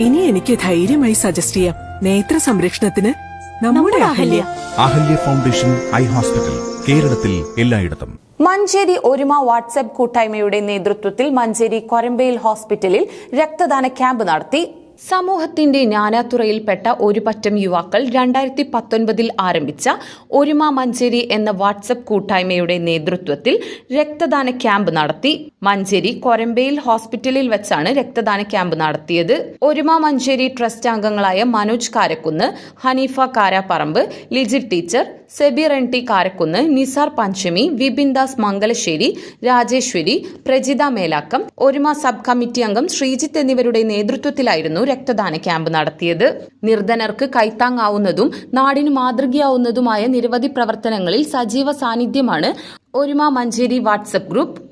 ഇനി എനിക്ക് ധൈര്യമായി സജസ്റ്റ് ചെയ്യാം. നേത്ര സംരക്ഷണത്തിന് നമ്മുടെ Ahalya. Ahalya foundation eye hospital കേരളത്തിൽ എല്ലായിടത്തും. മഞ്ചേരി ഒരുമ വാട്സ്ആപ്പ് കൂട്ടായ്മയുടെ നേതൃത്വത്തിൽ മഞ്ചേരി കൊരമ്പയിൽ ഹോസ്പിറ്റലിൽ രക്തദാന ക്യാമ്പ് നടത്തി സമൂഹത്തിന്റെ നാനാതുറയിൽപ്പെട്ട ഒരു പറ്റം യുവാക്കൾ രണ്ടായിരത്തി പത്തൊൻപതിൽ ആരംഭിച്ച ഒരുമ മഞ്ചേരി എന്ന വാട്സപ്പ് കൂട്ടായ്മയുടെ നേതൃത്വത്തിൽ രക്തദാന ക്യാമ്പ് നടത്തി. മഞ്ചേരി കൊരമ്പയിൽ ഹോസ്പിറ്റലിൽ വെച്ചാണ് രക്തദാന ക്യാമ്പ് നടത്തിയത്. ഒരുമ മഞ്ചേരി ട്രസ്റ്റ് അംഗങ്ങളായ Manoj Karakkunnu Haneefa Karapparambu Liji teacher Sebir N Karakkunnu Nisar Panchami Vipin Das Mangalassery Rajeswari Prajitha Melakkam Oruma sub committee അംഗം ശ്രീജിത്ത് എന്നിവരുടെ നേതൃത്വത്തിലായിരുന്നു രക്തദാന ക്യാമ്പ് നടത്തിയത്. നിർധനർക്ക് കൈത്താങ്ങാവുന്നതും നാടിന് മാതൃകയാവുന്നതുമായ നിരവധി പ്രവർത്തനങ്ങളിൽ സജീവ സാന്നിധ്യമാണ്. ഒരുമ മഞ്ചേരി വാട്സപ്പ് ഗ്രൂപ്പ്.